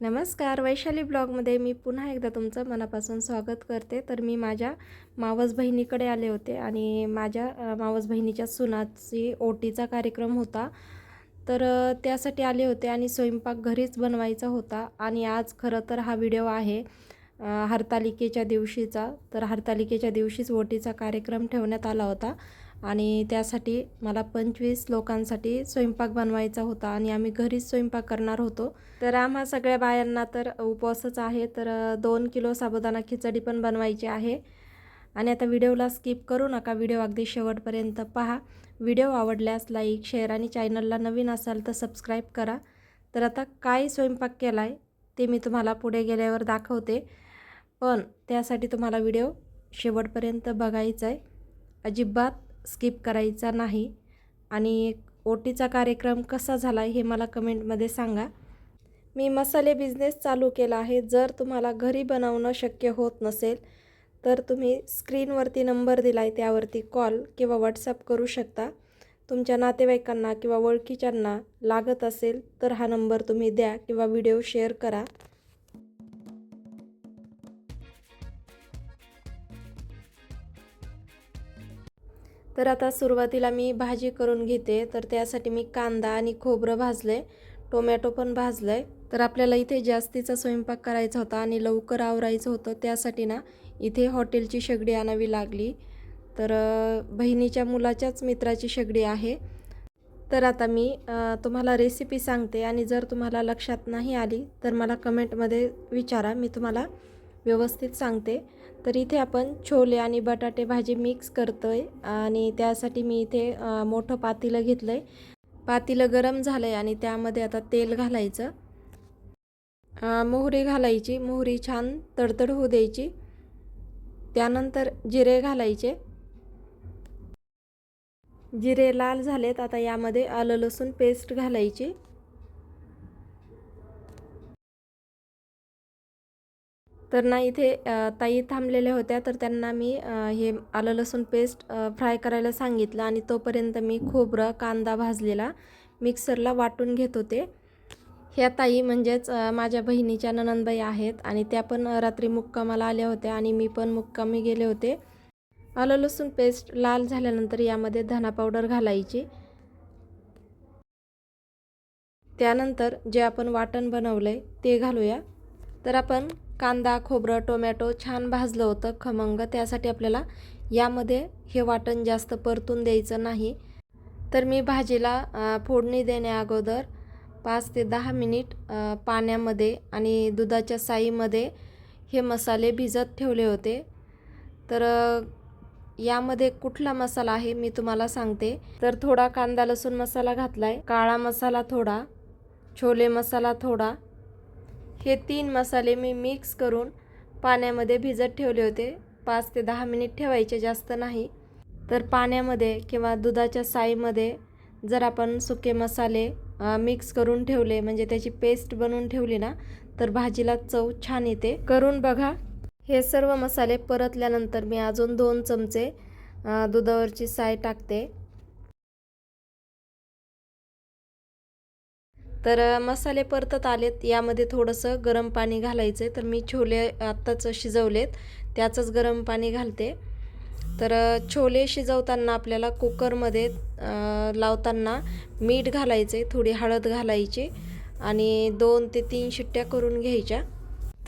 नमस्कार वैशाली ब्लॉगमध्ये मी पुन्हा एकदा तुमचं मनापासून स्वागत करते. तर मी माझ्या मावस बहिणीकडे आले होते आणि माझ्या मावस बहिणीच्या सुनाची ओटीचा कार्यक्रम होता. तर त्यासाठी आले होते आणि स्वयंपाक घरीच बनवायचा होता आणि आज खरं तर हा व्हिडिओ आहे हरतालिकेच्या दिवशीचा. तर हरतालिकेच्या दिवशीच ओटीचा कार्यक्रम ठेवण्यात आला होता. आणि त्यासाठी मला पंचवीस लोकांसाठी स्वयंपाक बनवायचा होता आणि आम्ही घरीच स्वयंपाक करणार होतो. तर आम्हा सगळ्या बायांना तर उपवासच आहे तर दोन किलो साबुदाणा खिचडी पण बनवायची आहे. आणि आता व्हिडिओला स्किप करू नका व्हिडिओ अगदी शेवटपर्यंत पहा. व्हिडिओ आवडल्यास लाईक शेअर आणि चॅनलला नवीन असाल तर सबस्क्राईब करा. तर आता काय स्वयंपाक केला आहे ते मी तुम्हाला पुढे गेल्यावर दाखवते. पण त्यासाठी तुम्हाला व्हिडिओ शेवटपर्यंत बघायचा आहे अजिबात स्किप करायचा नाही. आणि ओटीचा कार्यक्रम कसा झाला हे मला कमेंटमध्ये सांगा. मी मसाले बिझनेस चालू केला आहे. जर तुम्हाला घरी बनवणं शक्य होत नसेल तर तुम्ही स्क्रीनवरती नंबर दिला आहे त्यावरती कॉल किंवा व्हॉट्सअप करू शकता. तुमच्या नातेवाईकांना किंवा ओळखीच्यांना लागत असेल तर हा नंबर तुम्ही द्या किंवा व्हिडिओ शेअर करा. तर आता सुरुवातीला मी भाजी करून घेते. तर त्यासाठी मी कांदा आणि खोबरं भाजले टोमॅटो पण भाजलं आहे तर आपल्याला इथे जास्तीचा स्वयंपाक करायचा होता आणि लवकर आवरायचं होतं. त्यासाठी ना इथे हॉटेलची शेगडी आणावी लागली. तर बहिणीच्या मुलाच्याच मित्राची शेगडी आहे. तर आता मी तुम्हाला रेसिपी सांगते आणि जर तुम्हाला लक्षात नाही आली तर मला कमेंटमध्ये विचारा. मी तुम्हाला व्यवस्थित सांगते. तर इथे आपण छोले आणि बटाटे भाजी मिक्स करतो आहे आणि त्यासाठी मी इथे मोठं पातीलं घेतलं आहे पातीलं गरम झालं आहे आणि त्यामध्ये आता तेल घालायचं. मोहरी घालायची. मोहरी छान तडतड होऊ द्यायची. त्यानंतर जिरे घालायचे. जिरे लाल झालेत. आता यामध्ये आलं लसूण पेस्ट घालायची. तर ना इथे ताई थांबलेल्या होत्या. तर त्यांना मी हे आलं लसूण पेस्ट फ्राय करायला सांगितलं आणि तोपर्यंत मी खोबरं कांदा भाजलेला मिक्सरला वाटून घेत होते. ह्या ताई म्हणजेच माझ्या बहिणीच्या ननंदबाई आहेत आणि त्या पण रात्री मुक्कामाला आल्या होत्या आणि मी पण मुक्कामी गेले होते. आलं लसूण पेस्ट लाल झाल्यानंतर यामध्ये धना पावडर घालायची. त्यानंतर जे आपण वाटण बनवलं आहे ते घालूया. तर आपण कांदा खोबरं टोमॅटो छान भाजलं होतं खमंग. त्यासाठी आपल्याला यामध्ये हे वाटण जास्त परतून द्यायचं नाही. तर मी भाजीला फोडणी देण्या अगोदर पाच ते दहा मिनिट पाण्यामध्ये आणि दुधाच्या साईमध्ये हे मसाले भिजत ठेवले होते. तर यामध्ये कुठला मसाला आहे मी तुम्हाला सांगते. तर थोडा कांदा लसूण मसाला घातला आहे काळा मसाला थोडा छोले मसाला थोडा हे तीन मसाले मी मिक्स करून पाण्यामध्ये भिजत ठेवले होते. पाच ते दहा मिनिट ठेवायचे जास्त नाही. तर पाण्यामध्ये किंवा दुधाच्या साईमध्ये जर आपण सुके मसाले मिक्स करून ठेवले म्हणजे त्याची पेस्ट बनवून ठेवली ना तर भाजीला चव छान येते. करून बघा. हे सर्व मसाले परतल्यानंतर मी अजून दोन चमचे दुधावरची साय टाकते. तर मसाले परतत आलेत. यामध्ये थोडंसं गरम पाणी घालायचं आहे तर मी छोले आत्ताच शिजवलेत. त्याचंच गरम पाणी घालते. तर छोले शिजवताना आपल्याला कुकरमध्ये लावताना मीठ घालायचे थोडी हळद घालायची आणि दोन ते तीन शिट्ट्या करून घ्यायच्या.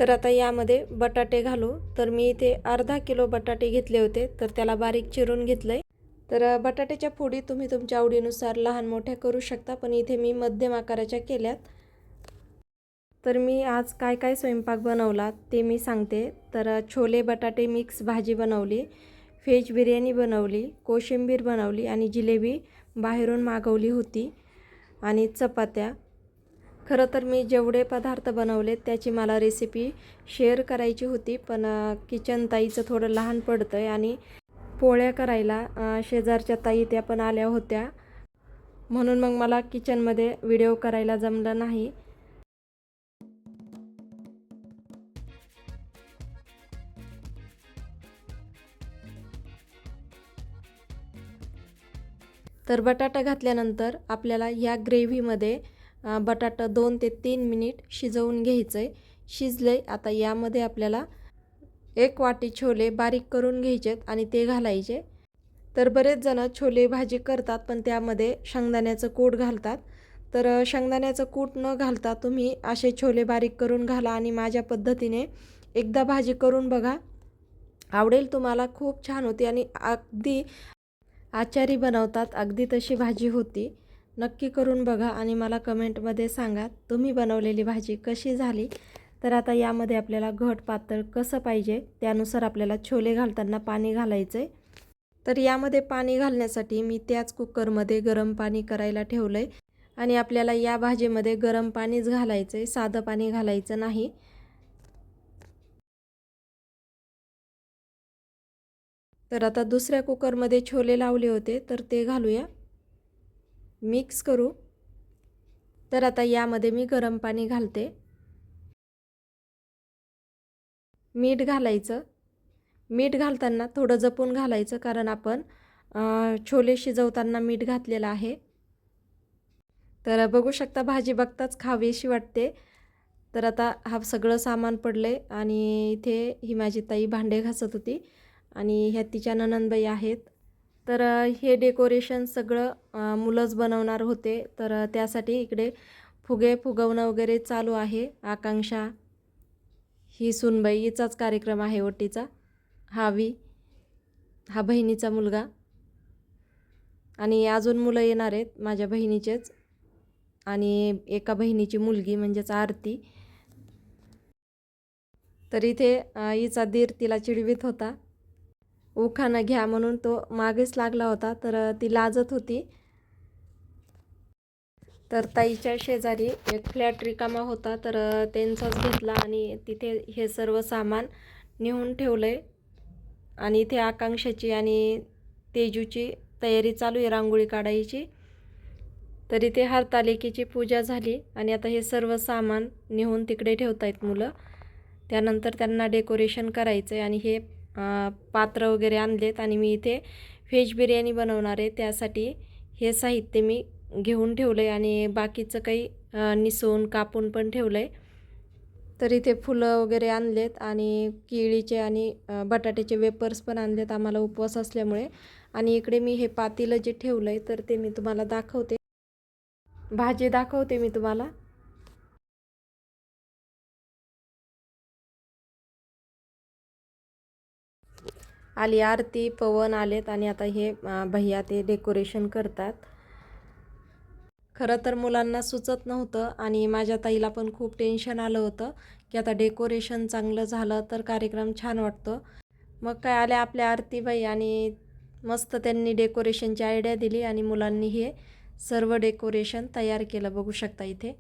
तर आता यामध्ये बटाटे घालू. तर मी इथे अर्धा किलो बटाटे घेतले होते. तर त्याला बारीक चिरून घेतलं आहे तर बटाट्याच्या फोडी तुम्ही तुमच्या आवडीनुसार लहान मोठ्या करू शकता पण इथे मी मध्यम आकाराच्या केल्यात. तर मी आज काय काय स्वयंपाक बनवला ते मी सांगते. तर छोले बटाटे मिक्स भाजी बनवली व्हेज बिर्याणी बनवली कोशिंबीर बनवली आणि जिलेबी बाहेरून मागवली होती आणि चपात्या. खरं तर मी जेवढे पदार्थ बनवले त्याची मला रेसिपी शेअर करायची होती पण किचन ताईचं थोडं लहान पडतं आहे आणि पोळ्या करायला शेजारच्या ताई त्या पण आल्या होत्या. म्हणून मग मला किचनमध्ये व्हिडिओ करायला जमलं नाही. तर बटाटा घातल्यानंतर आपल्याला ह्या ग्रेव्हीमध्ये बटाटा दोन ते तीन मिनिट शिजवून घ्यायचं आहे शिजलं आहे आता यामध्ये आपल्याला एक वाटी छोले बारीक करून घ्यायचेत आणि ते घालायचे. तर बरेच जण छोले भाजी करतात पण त्यामध्ये शेंगदाण्याचं कूट घालतात. तर शेंगदाण्याचं कूट न घालता तुम्ही असे छोले बारीक करून घाला आणि माझ्या पद्धतीने एकदा भाजी करून बघा. आवडेल तुम्हाला खूप छान होती आणि अगदी आचारी बनवतात अगदी तशी भाजी होती. नक्की करून बघा आणि मला कमेंटमध्ये सांगा तुम्ही बनवलेली भाजी कशी झाली? तर आता यामध्ये आपल्याला घट पातळ कसं पाहिजे त्यानुसार आपल्याला छोले घालताना पाणी घालायचं आहे तर यामध्ये पाणी घालण्यासाठी मी त्याच कुकरमध्ये गरम पाणी करायला ठेवलं आहे आणि आपल्याला या भाजीमध्ये गरम पाणीच घालायचं आहे साधं पाणी घालायचं नाही. तर आता दुसऱ्या कुकरमध्ये छोले लावले होते तर ते घालूया. मिक्स करू. तर आता यामध्ये मी गरम पाणी घालते. मीठ घालायचं. मीठ घालताना थोडं जपून घालायचं कारण आपण छोले शिजवताना मीठ घातलेलं आहे. तर बघू शकता भाजी बघताच खावीशी वाटते. तर आता हा सगळं सामान पडलं आहे आणि इथे ही माझी ताई भांडे घासत होती आणि ह्या तिच्या ननंदबाई आहेत. तर हे डेकोरेशन सगळं मुलंच बनवणार होते. तर त्यासाठी इकडे फुगे फुगवणं वगैरे चालू आहे. आकांक्षा ही सुनबाई हिचाच कार्यक्रम आहे ओटीचा. हावी हा बहिणीचा मुलगा. आणि अजून मुलं येणार आहेत माझ्या बहिणीचेच. आणि एका बहिणीची मुलगी म्हणजेच आरती. तर इथे हिचा दीर तिला चिडवीत होता. उखाणं घ्या म्हणून तो मागेच लागला होता तर ती लाजत होती. तर ताईच्या शेजारी एक फ्लॅट रिकामा होता तर त्यांचाच घेतला आणि तिथे हे सर्व सामान नेऊन ठेवलं आहे आणि इथे आकांक्षाची आणि तेजूची तयारी चालू आहे रांगोळी काढायची. तर इथे हरतालिकेची पूजा झाली आणि आता हे सर्व सामान नेऊन तिकडे ठेवत आहेत मुलं. त्यानंतर त्यांना डेकोरेशन करायचं आहे आणि हे पात्र वगैरे आणलेत आणि मी इथे व्हेज बिर्याणी बनवणार आहे. त्यासाठी हे साहित्य मी घेऊन ठेवलं आहे आणि बाकीचं काही निसवून कापून पण ठेवलं आहे तर इथे फुलं वगैरे आणलेत आणि केळीचे आणि बटाट्याचे वेपर्स पण आणलेत आम्हाला उपवास असल्यामुळे. आणि इकडे मी हे पातीलं जे ठेवलं आहे तर ते मी तुम्हाला दाखवते. भाजी दाखवते मी तुम्हाला. आली आरती पवन आलेत आणि आता हे भैया ते डेकोरेशन करतात. खरं तर मुलांना सुचत नव्हतं आणि माझ्या ताईला पण खूप टेन्शन आलं होतं की आता डेकोरेशन चांगलं झालं तर कार्यक्रम छान वाटतो. मग काय आल्या आपल्या आरतीबाई आणि मस्त त्यांनी डेकोरेशनची आयडिया दिली आणि मुलांनी हे सर्व डेकोरेशन तयार केलं. बघू शकता इथे.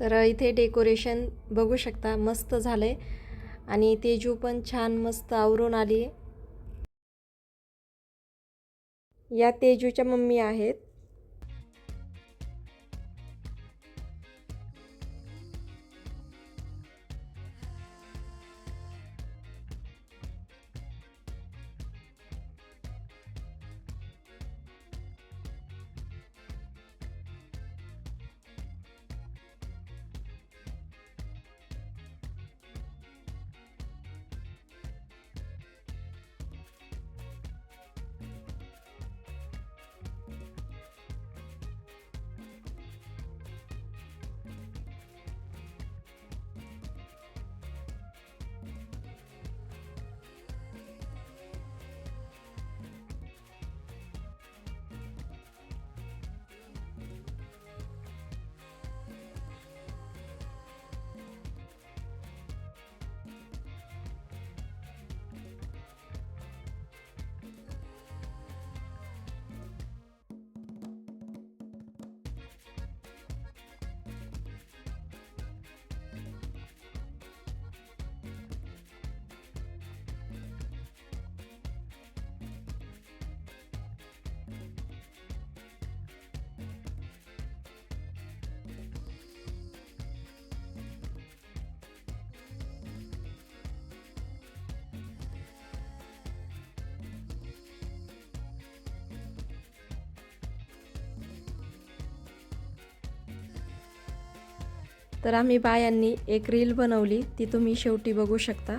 तर इथे डेकोरेशन बघू शकता मस्त झालं आहे आणि तेजू पण छान मस्त आवरून आली आहे या तेजूच्या मम्मी आहेत. तर आम्ही बायांनी एक रील बनवली ती तुम्ही शेवटी बघू शकता.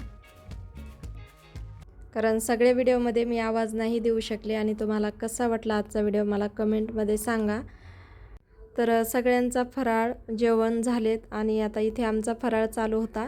कारण सगळ्या व्हिडिओमध्ये मी आवाज नाही देऊ शकले आणि तुम्हाला कसा वाटला आजचा व्हिडिओ मला कमेंटमध्ये सांगा. तर सगळ्यांचा फराळ जेवण झालेत आणि आता इथे आमचा फराळ चालू होता.